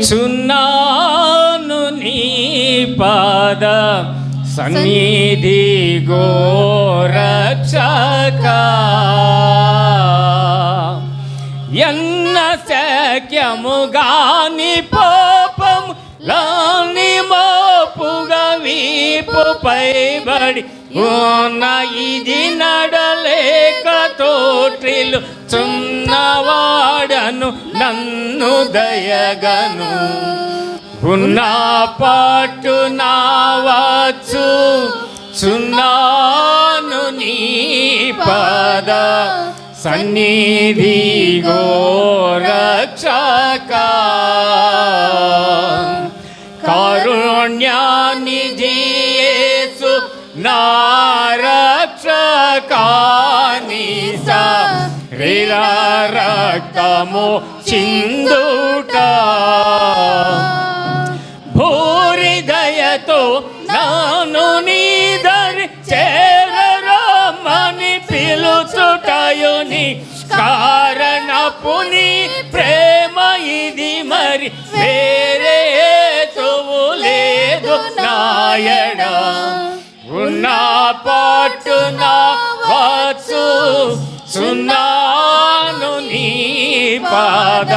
చున్నాను నీ పాద సన్నిధి గోరక్షక ఎన్న శక్యముగాని పాపం లాని మోపుగా వీపు పైబడి ఉన్న ఇది నడలేక తోటిలు చున్నవా నన్ను దయగను. ఉన్నా పాటు నావచ్చు చున్నాను నీ పద. సన్నిధి గోరక్షక. కారుణ్యానిధి యేసు నారక్షకానిసా. రీరా రక్తము చిందుట భూరి దయతో నాను నీదరి చేరమని పిలుచుటయుని కారణపుని ప్రేమ ఇది మరి వేరే తువు లేదు నాయడ ఉన్న నా వచ్చు సున్నా పాద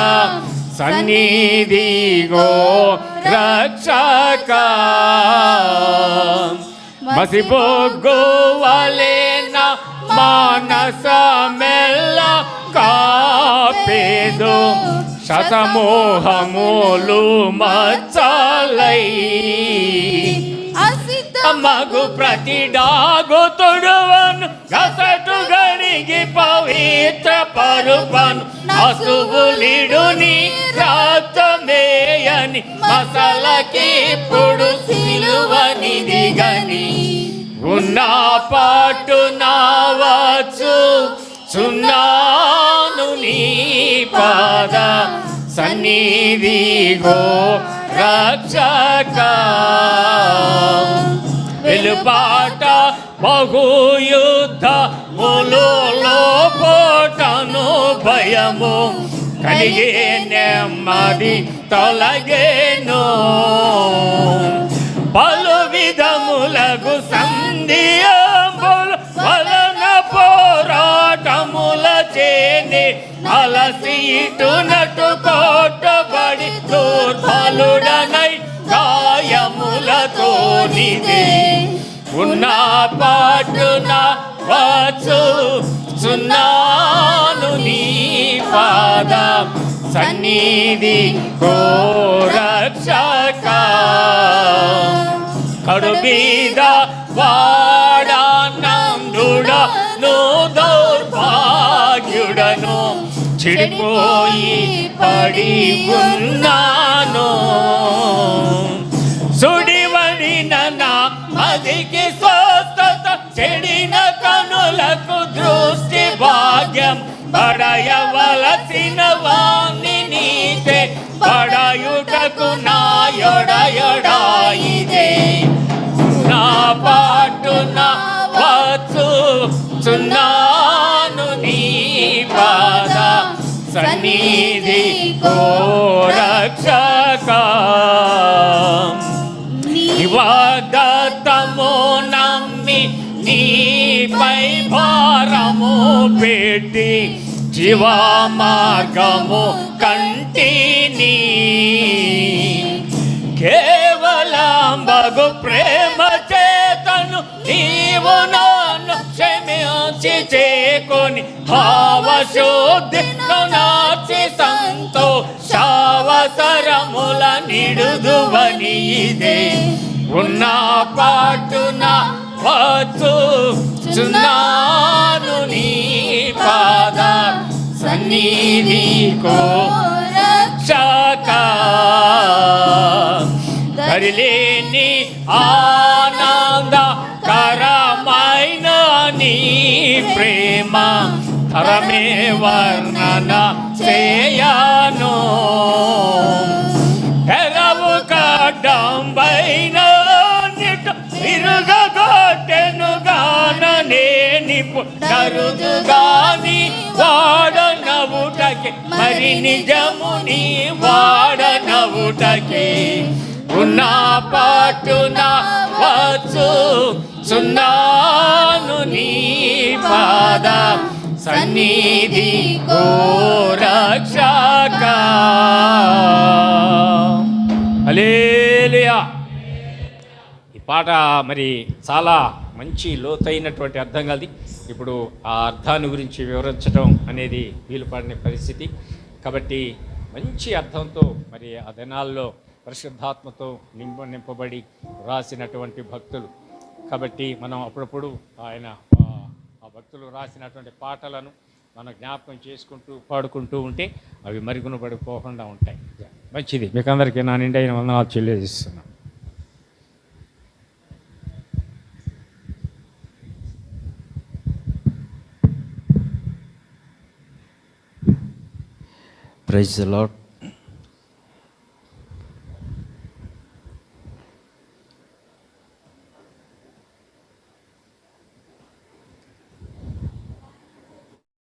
సన్నిధి గో రక్షక. మసిబొగ్గువలేన మానస మెల్ల కాపేదు. శతమోహములు మచ్చలై. మగు ప్రతి డాగు తొడువను పవిత్ర పరుపను అసువులిడుని రాతమేయని మసలకి ఇప్పుడు సిలువనిది గని ఉన్న పాటు నావచ్చు సున్నాను నీ పాద. సన్నిధిగో రక్షక. వెలుపాట బహుయుద్ధ భయము కలిగే నెమ్మది తొలగేను. పలు విధములకు సంధియములు వలన పోరాటముల చేని అలసీటునటు కోటబడి దుర్బలుడనై గాయములతో నిదే ఉన్న పాటున వచ్చు సున్నా నీ పాద సన్నిధి కోరక్షక కడుబీద వాడానందుడ నో దౌర్భాగ్యుడను చెడిపోయి పడి ఉన్నాను. సుడివడిన నా మదికి స్వస్థత చెడి భాగ్యం పడయవలసిన వాణి నీతే పడయుటకు నా యొడయొడాయిదే నా పాటున వచ్చు చున్నాను నీ పాద సన్నిధి కోరక్షక నివాదతము నమ్మి భారము పెట్టి జీవా మార్గము కంటిని. కేవలం బగు ప్రేమ చేతను నీవు నన్ను క్షమించి చేకొని భావశుద్ధి నాచి సంతో శావసరముల నిడుదువని ఇదే ఉన్న పాటున వచ్చు చున్నాను నీ పాద సన్నిధి కో రక్షక. ఆనంద కరమైన నీ ప్రేమ తరమే వర్ణన చేయను. గాని వాడనవుటకి. మరి నిజము నీ వాడనవుట నా పాటున వచ్చు సున్నాను నీ పాద. సన్నిధి రక్షక హల్లెలూయా. ఈ పాట మరి చాలా మంచి లోతైనటువంటి అర్థం కలిది ఇప్పుడు ఆ అర్థాన్ని గురించి వివరించడం అనేది వీలు పడిన పరిస్థితి. కాబట్టి మంచి అర్థంతో మరి ఆ దినాల్లో పరిశుద్ధాత్మతో నింప నింపబడి రాసినటువంటి భక్తులు. కాబట్టి మనం అప్పుడప్పుడు ఆయన ఆ, భక్తులు రాసినటువంటి పాటలను మనం జ్ఞాపకం చేసుకుంటూ పాడుకుంటూ ఉంటే అవి మరుగునపడిపోకుండా ఉంటాయి. మంచిది. మీకు అందరికీ నా నిండైన వందనాలు చెల్లిస్తున్నాను ప్రైజ్ లాట్